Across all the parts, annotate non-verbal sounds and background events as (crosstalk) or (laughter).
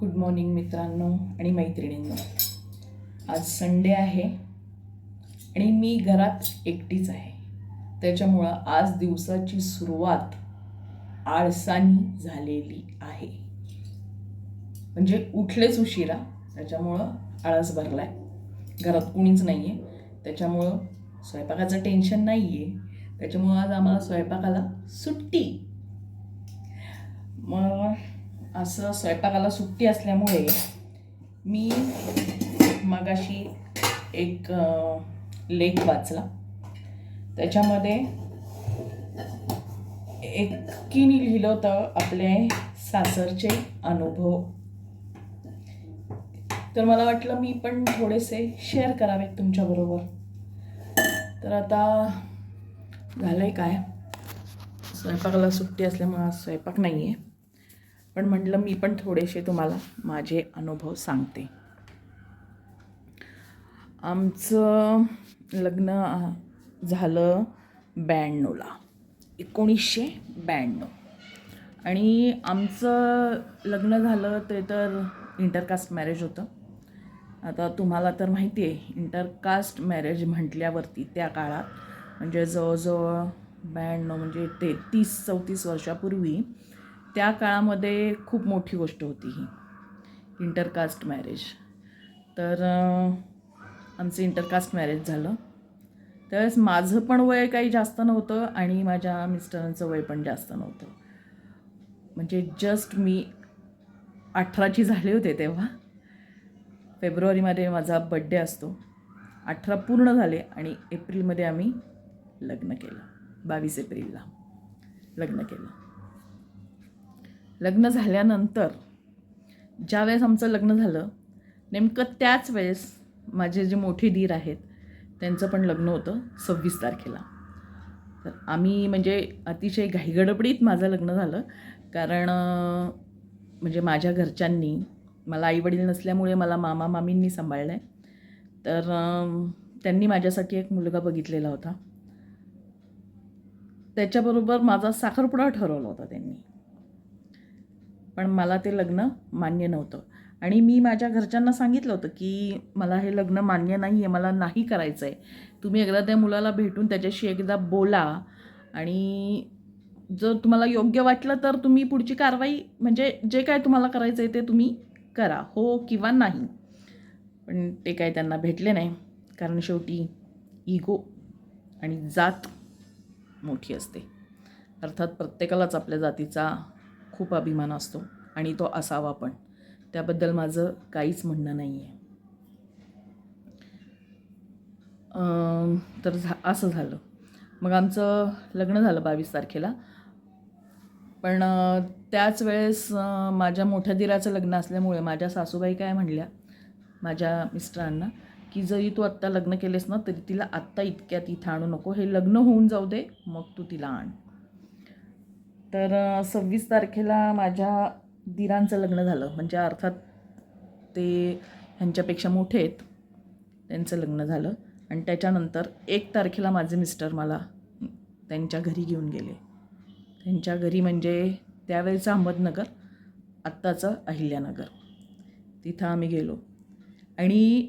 Good morning मित्रांनो आणि मैत्रिणींनो. आज संडे आहे आणि मी घरात एकटीच आहे. त्याच्यामुळं आज दिवसाची सुरुवात आळसानी झालेली आहे. म्हणजे उठलेच उशिरा त्याच्यामुळं आळस भरला आहे घरात कुणीच नाही आहे त्याच्यामुळं स्वयंपाकाचं टेन्शन नाही आहे त्याच्यामुळं आज आम्हाला स्वयंपाकाला सुट्टी मग असं स्वयंपाकाला सुट्टी असल्यामुळे मी मगाशी एक लेख वाचला. त्याच्यामध्ये एकीने लिहिलं होतं आपले सासरचे अनुभव. तर मला वाटलं मी पण थोडेसे शेअर करावेत तुमच्याबरोबर. तर आता झालं आहे काय? स्वयंपाकाला सुट्टी असल्यामुळे आज स्वयंपाक नाही आहे पण म्हटलं मी पण थोडेसे तुम्हाला माझे अनुभव सांगते. आमचं लग्न झालं ब्याण्णवला. एकोणीसशे ब्याण्णव. आणि आमचं लग्न झालं ते तर इंटरकास्ट मॅरेज होतं. आता तुम्हाला तर माहिती आहे इंटरकास्ट मॅरेज म्हटल्यावरती त्या काळात म्हणजे जवळजवळ ब्याण्णव म्हणजे तेहतीस चौतीस वर्षापूर्वी त्या काळामध्ये खूप मोठी गोष्ट होती ही. Intercaste marriage. तर आमचं इंटरकास्ट मॅरेज झालं. त्यावेळेस माझं पण वय काही जास्त नव्हतं आणि माझ्या मिस्टरांचं वय पण जास्त नव्हतं. म्हणजे जस्ट मी अठराची झाले होते तेव्हा. फेब्रुवारीमध्ये माझा बड्डे असतो. अठरा पूर्ण झाले आणि एप्रिलमध्ये आम्ही लग्न केलं. बावीस एप्रिलला लग्न केलं. लग्न झाल्यानंतर ज्यावेळेस आमचं लग्न झालं नेमकं त्याच वेळेस माझे जे मोठे दीर आहेत त्यांचं पण लग्न होतं सव्वीस तारखेला. तर आम्ही म्हणजे अतिशय घाईगडबडीत माझं लग्न झालं कारण म्हणजे माझ्या घरच्यांनी मला आईवडील नसल्यामुळे मला मामा मामींनी सांभाळलं आहे तर त्यांनी माझ्यासाठी एक मुलगा बघितलेला होता. त्याच्याबरोबर माझा साखरपुडा ठरवला होता त्यांनी. पण मला ते लग्न मान्य नव्हतं. आणि मी माझ्या घरच्यांना सांगितलं होतं की मला हे लग्न मान्य नाही आहे मला नाही करायचं आहे तुम्ही एकदा त्या मुलाला भेटून त्याच्याशी एकदा बोला आणि जर तुम्हाला योग्य वाटलं तर तुम्ही पुढची कारवाई म्हणजे जे काय तुम्हाला करायचं आहे ते तुम्ही करा हो किंवा नाही. पण ते काय त्यांना भेटले नाही कारण शेवटी इगो आणि जात मोठी असते. अर्थात प्रत्येकालाच आपल्या जातीचा खूप अभिमान असतो आणि तो असावा पण. त्याबद्दल माझं काहीच म्हणणं नाही आहे तर झा असं झालं. मग आमचं लग्न झालं बावीस तारखेला. पण त्याच वेळेस माझ्या मोठ्या दिराचं लग्न असल्यामुळे माझ्या सासूबाई काय म्हणल्या माझ्या मिस्टरांना की जरी तू आत्ता लग्न केलेस ना तरी तिला आत्ता इतक्यात इथं आणू नको. हे लग्न होऊन जाऊ दे मग तू तिला आण. तर सव्वीस तारखेला माझ्या दिरांचं लग्न झालं. म्हणजे अर्थात ते ह्यांच्यापेक्षा मोठे आहेत त्यांचं लग्न झालं. आणि त्याच्यानंतर एक तारखेला माझे मिस्टर मला त्यांच्या घरी घेऊन गेले. त्यांच्या घरी म्हणजे त्यावेळेचं अहमदनगर आत्ताचं अहिल्यानगर. तिथं आम्ही गेलो. आणि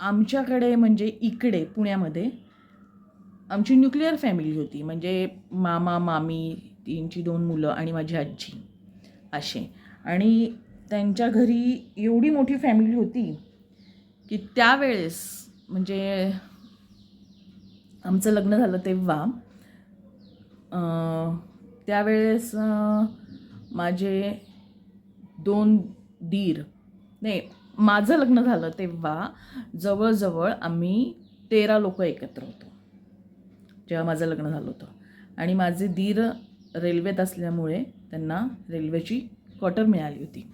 आमच्याकडे म्हणजे इकडे पुण्यामध्ये आमची न्यूक्लिअर फॅमिली होती. म्हणजे मामा मामी तीनची दोन मुलं आणि माझी आजी. असे. आणि त्यांच्या घरी एवढी मोठी फॅमिली होती की त्यावेळेस म्हणजे आमचं लग्न झालं तेव्हा त्यावेळेस माझे दोन दीर नाही माझं लग्न झालं तेव्हा जवळजवळ आम्ही तेरा लोक एकत्र होतो. जेव्हा माझं लग्न झालं होतं. आणि माझे दीर रेल्वेत असल्यामुळे त्यांना रेल्वेची क्वार्टर मिळाली होती.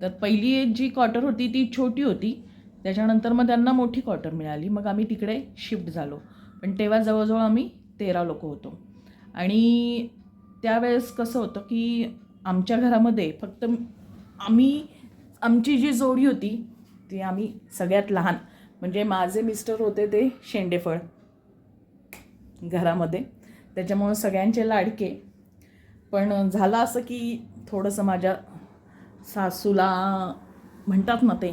तर पहिली जी क्वार्टर होती ती छोटी होती. त्याच्यानंतर मग त्यांना मोठी क्वार्टर मिळाली. मग आम्ही तिकडे शिफ्ट झालो. पण तेव्हा जवळजवळ आम्ही तेरा लोक होतो. आणि त्यावेळेस कसं होतं की आमच्या घरामध्ये फक्त आम्ही आमची जी जोडी होती ती आम्ही सगळ्यात लहान म्हणजे माझे मिस्टर होते ते शेंडेफळ घरामध्ये. त्याच्यामुळं सगळ्यांचे लाडके पण झालं असं की थोडंसं माझ्या सासूला म्हणतात ना ते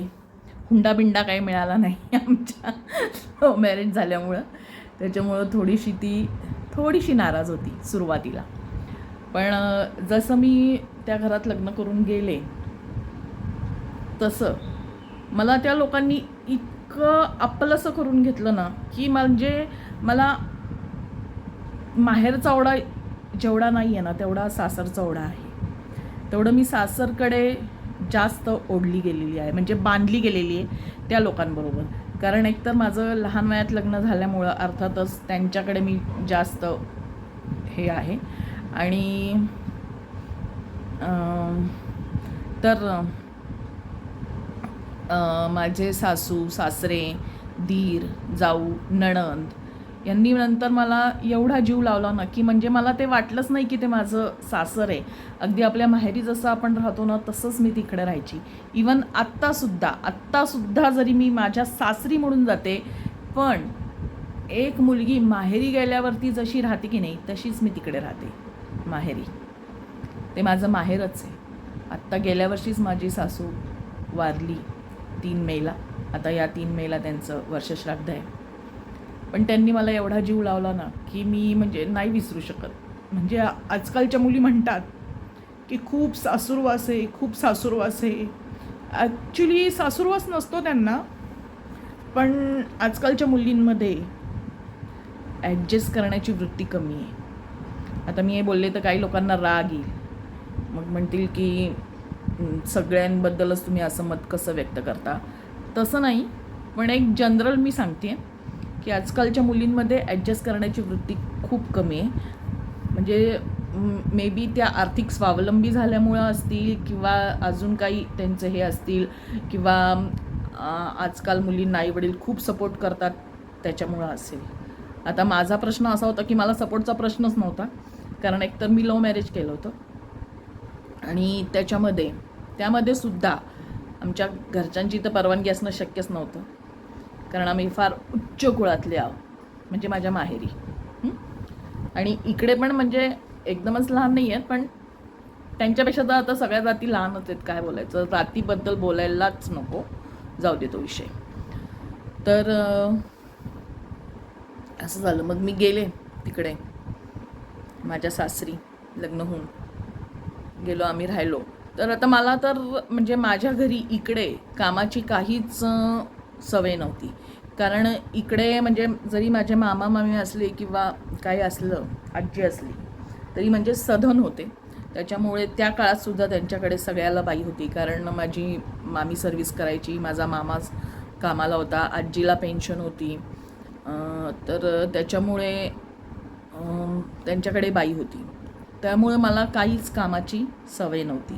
हुंडा बिंडा काही मिळाला नाही (laughs) आमच्या मॅरेज झाल्यामुळं. त्याच्यामुळं थोडीशी ती थोडीशी नाराज होती सुरुवातीला. पण जसं मी त्या घरात लग्न करून गेले तसं मला त्या लोकांनी इतकं आपलंसं करून घेतलं ना की म्हणजे मला माहेरचा ओढा जेवढा नाही आहे ना तेवढा सासरचा ओढा आहे. तेवढं मी सासरकडे जास्त ओढली गेलेली आहे. म्हणजे बांधली गेलेली आहे त्या लोकांबरोबर. कारण एकतर माझं लहान वयात लग्न झाल्यामुळं अर्थातच त्यांच्याकडे मी जास्त हे आहे. आणि तर माझे सासू सासरे दीर जाऊ नणंद यांनी नंतर मला एवढा जीव लावला ना की म्हणजे मला ते वाटलंच नाही की ते माझं सासर आहे. अगदी आपल्या माहेरी जसं आपण राहतो ना तसंच मी तिकडे राहायची. इवन आत्तासुद्धा आत्तासुद्धा जरी मी माझ्या सासरी म्हणून जाते पण एक मुलगी माहेरी गेल्यावरती जशी राहते की नाही तशीच मी तिकडे राहते माहेरी. ते माझं माहेरच आहे. आत्ता गेल्या वर्षीच माझी सासू वारली तीन मेला. आता या तीन मेला त्यांचं वर्षश्राद्ध आहे. पण त्यांनी मला एवढा जीव लावला ना की मी म्हणजे नाही विसरू शकत. म्हणजे आजकालच्या मुली म्हणतात की खूप सासूरवास आहे खूप सासूरवास आहे. ॲक्च्युली सासूरवास नसतो त्यांना पण आजकालच्या मुलींमध्ये ॲडजस्ट करण्याची वृत्ती कमी आहे. आता मी हे बोलले तर काही लोकांना राग येईल. मग म्हणतील की सगळ्यांबद्दलच तुम्ही असं मत कसं व्यक्त करता? तसं नाही पण एक जनरल मी सांगते की आजकालच्या मुलींमध्ये ॲडजस्ट करण्याची वृत्ती खूप कमी आहे. म्हणजे मे बी त्या आर्थिक स्वावलंबी झाल्यामुळं असतील किंवा अजून काही त्यांचे हे असतील किंवा आजकाल मुलींना आईवडील खूप सपोर्ट करतात त्याच्यामुळं असेल. आता माझा प्रश्न असा होता की मला सपोर्टचा प्रश्नच नव्हता. कारण एकतर मी लव मॅरेज केलं होतं. आणि त्याच्यामध्ये त्यामध्ये सुद्धा आमच्या घरच्यांची तर परवानगी असणं शक्यच नव्हतं. कारण आम्ही फार उच्च कुळातले आहोत म्हणजे माझ्या माहेरी. आणि इकडे पण म्हणजे एकदमच लहान नाही आहेत पण त्यांच्यापेक्षा तर आता सगळ्या जाती लहानच आहेत काय बोलायचं? जातीबद्दल बोलायलाच नको. जाऊ दे तो विषय. तर असं झालं. मग मी गेले तिकडे. माझ्या सासरी लग्न होऊन गेलो आम्ही राहिलो. तर आता मला तर म्हणजे माझ्या घरी इकडे कामाची काहीच सवय नव्हती. कारण इकडे म्हणजे जरी माझे मामा मामी असले किंवा काही असलं आजी असली तरी म्हणजे सधन होते. त्याच्यामुळे त्या काळात सुद्धा त्यांच्याकडे सगळ्याला बाई होती. कारण माझी मामी सर्व्हिस करायची माझा मामाच कामाला होता आजीला पेन्शन होती. तर त्याच्यामुळे त्यांच्याकडे बाई होती. त्यामुळे मला काहीच कामाची सवय नव्हती.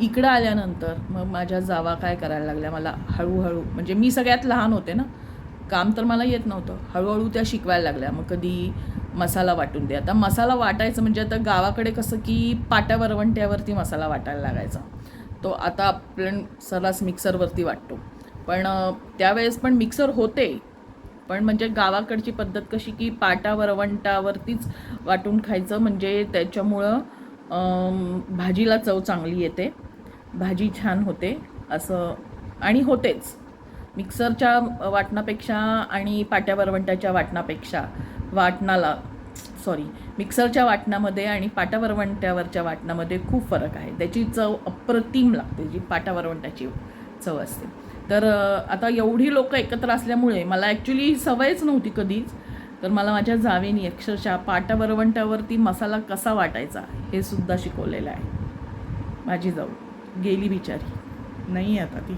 इकडं आल्यानंतर मग माझ्या जावा काय करायला लागल्या मला हळूहळू म्हणजे मी सगळ्यात लहान होते ना काम तर मला येत नव्हतं. हळूहळू त्या शिकवायला लागल्या. मग कधी मसाला वाटून दे. आता मसाला वाटायचं म्हणजे आता गावाकडे कसं की पाट्या वरवंट्यावरती मसाला वाटायला लागायचा. तो आता आपण सर्रास मिक्सरवरती वाटतो. पण त्यावेळेस पण मिक्सर होते. पण म्हणजे गावाकडची पद्धत कशी की पाटा वरवंटावरतीच वाटून खायचं म्हणजे त्याच्यामुळं भाजीला चव चांगली येते. भाजी छान होते असं आणि होतेच. मिक्सरच्या वाटणापेक्षा आणि पाट्या वरवंटाच्या वाटणापेक्षा वाटणाला सॉरी मिक्सरच्या वाटणामध्ये आणि पाटा वरवंट्यावरच्या वाटणामध्ये खूप फरक आहे. त्याची चव अप्रतिम लागते जी पाटा वरवंट्याची चव असते. तर आता एवढी लोकं एकत्र असल्यामुळे मला ॲक्च्युली सवयच नव्हती कधीच. तर मला माझ्या जावेनी अक्षरशः पाटा वरवंट्यावरती मसाला कसा वाटायचा हे सुद्धा शिकवलेलं आहे. माझी जाऊ गेली बिचारी. नाही आहे आता ती.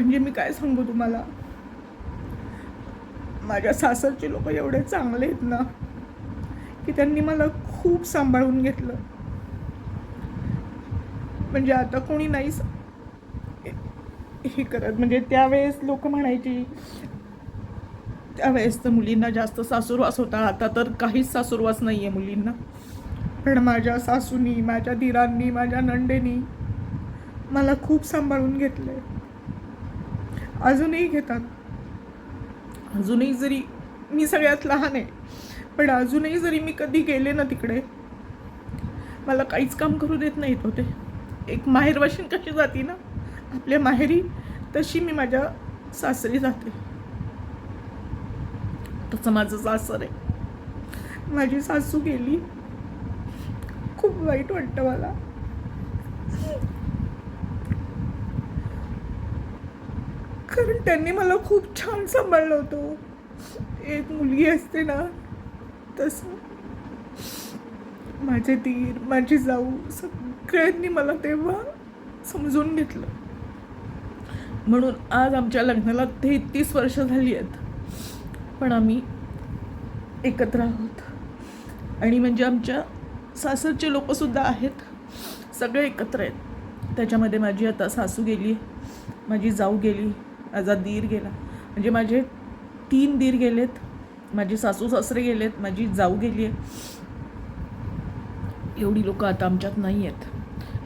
म्हणजे मी काय सांगू तुम्हाला? माझ्या सासरचे लोक एवढे चांगले आहेत ना की त्यांनी मला खूप सांभाळून घेतलं. म्हणजे आता कोणी नाही हे करत. म्हणजे त्यावेळेस लोक म्हणायची त्यावेळेस तर मुलींना जास्त सासूरवास होता. आता तर काहीच सासूरवास नाही आहे मुलींना. पण माझ्या सासूनी माझ्या धीरांनी माझ्या नंडेनी मला खूप सांभाळून घेतलंय. अजूनही घेतात. अजूनही जरी मी सगळ्यात लहान आहे पण अजूनही जरी मी कधी गेले ना तिकडे मला काहीच काम करू देत नाहीत होते एक माहेरवाशीन कशी जाती ना आपल्या माहेरी तशी मी माझ्या सासरी जाते. तसं माझं सासर आहे. माझी सासू गेली. खूप वाईट वाटतं मला. कारण त्यांनी मला खूप छान सांभाळलं होतं. एक मुलगी असते ना तसं. माझे तीर माझी जाऊ सगळ्यांनी मला तेव्हा समजून घेतलं. म्हणून आज आमच्या लग्नाला तेहतीस वर्ष झाली आहेत. पण आम्ही एकत्र आहोत. आणि म्हणजे आमच्या सासरचे लोकंसुद्धा आहेत. सगळे एकत्र आहेत. त्याच्यामध्ये माझी आता सासू गेली माझी जाऊ गेली माझा दीर गेला. म्हणजे माझे तीन दीर गेलेत. माझे सासू सासरे गेलेत. माझी जाऊ गेली आहे. एवढी लोकं आता आमच्यात नाही आहेत.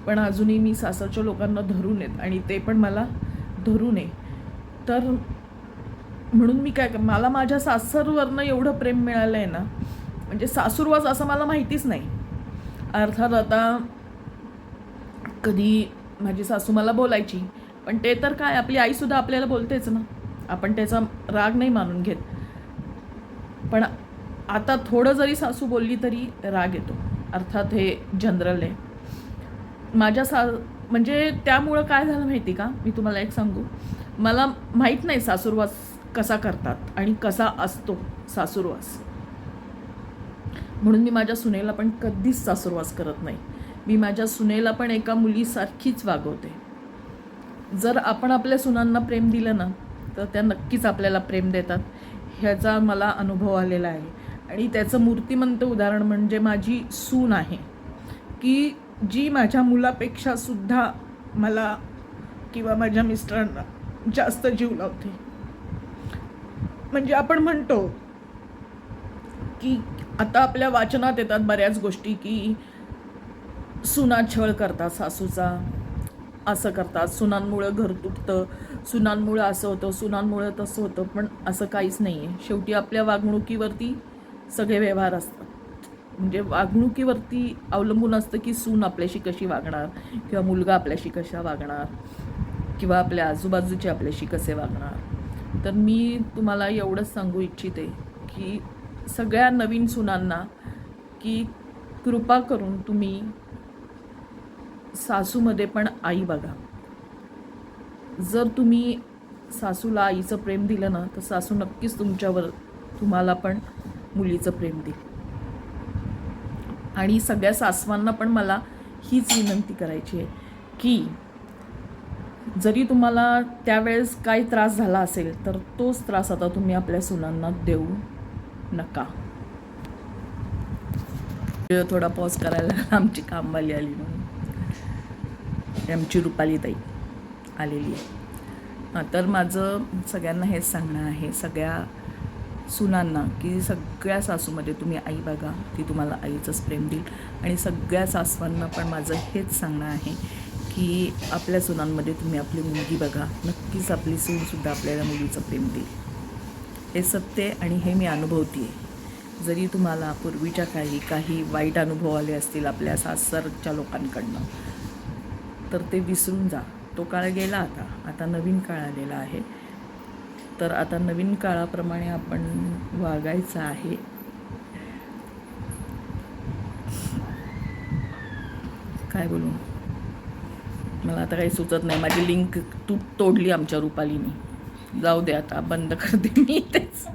पण अजूनही मी सासरच्या लोकांना धरून येत आणि ते पण मला धरून आहे. तर म्हणून मी काय मला माझ्या सासरवरनं एवढं प्रेम मिळालं आहे ना म्हणजे सासूरवास असं मला माहितीच नाही. अर्थात आता कधी माझी सासू मला बोलायची पण ते तर काय आपली आईसुद्धा आपल्याला बोलतेच ना. आपण त्याचा राग नाही मानून घेत. पण आता थोडं जरी सासू बोलली तरी राग येतो. अर्थात हे जनरल आहे. माझ्या सा म्हणजे त्यामुळं काय झालं माहिती का? मी तुम्हाला एक सांगू. मला माहीत नाही सासूरवास कसा करतात आणि कसा असतो सासूरवास. म्हणून मी माझ्या सुनेला पण कधीच सासूरवास करत नाही. मी माझ्या सुनेला पण एका मुलीसारखीच वागवते. जर आपण आपल्या सुनांना प्रेम दिलं ना तर त्या नक्कीच आपल्याला प्रेम देतात. ह्याचा मला अनुभव आलेला आहे. आणि त्याचं मूर्तिमंत उदाहरण म्हणजे माझी सून आहे की जी माझ्या मुलापेक्षा सुद्धा मला किंवा माझ्या मिस्टरांना जास्त जीव लावते. म्हणजे आपण म्हणतो की आता आपल्या वाचनात येतात बऱ्याच गोष्टी की सुना छळ करतात सासूचा असं करतात. सुनांमुळं घर तुटतं सुनांमुळं असं होतं सुनांमुळं तसं होतं पण असं काहीच नाही आहे शेवटी आपल्या वागणुकीवरती सगळे व्यवहार असतात. म्हणजे वागणुकीवरती अवलंबून असतं की सून आपल्याशी कशी वागणार किंवा मुलगा आपल्याशी कशा वागणार किंवा आपल्या आजूबाजूचे आपल्याशी कसे वागणार. तर मी तुम्हाला एवढंच सांगू इच्छिते की सगळ्या नवीन सुनांना की कृपा करून तुम्ही सासूमध्ये पण आई बघा. जर तुम्ही सासूला आईचं प्रेम दिलं ना तर सासू नक्कीच तुमच्यावर तुम्हाला पण मुलीचं प्रेम देईल. आणि सगळ्या सासवांना पण मला हीच विनंती करायची आहे की जरी तुम्हाला त्यावेळेस काही त्रास झाला असेल तर तोच त्रास आता तुम्ही आपल्या सुनांना देऊ नका. थोडा पॉज करायला आमची कामवाली आली म्हणून. आमची रुपालीताई आलेली आहे. हां तर माझं सगळ्यांना हेच सांगणं आहे सगळ्या सुनांना की सगळ्या सासूमध्ये तुम्ही आई बघा ती तुम्हाला आईचंच प्रेम देईल. आणि सगळ्या सासवांना पण माझं हेच सांगणं आहे की आपल्या सुनांमध्ये तुम्ही आपली मुलगी बघा नक्कीच आपली सूनसुद्धा आपल्याला मुलीचं प्रेम देईल. हे सत्य आहे आणि हे मी अनुभवते आहे. जरी तुम्हाला पूर्वीच्या काळी काही वाईट अनुभव आले असतील आपल्या सासरच्या लोकांकडनं तर ते विसरून जा. तो काळ गेला आता. आता नवीन काळ आलेला आहे. तर आता नवीन काळाप्रमाणे आपण वागायचं आहे. काय बोलू? मला आता काही सुचत नाही. माझी लिंक तू तोडली आमच्या रुपालीनी. जाऊ दे आता. बंद करते मी तेच.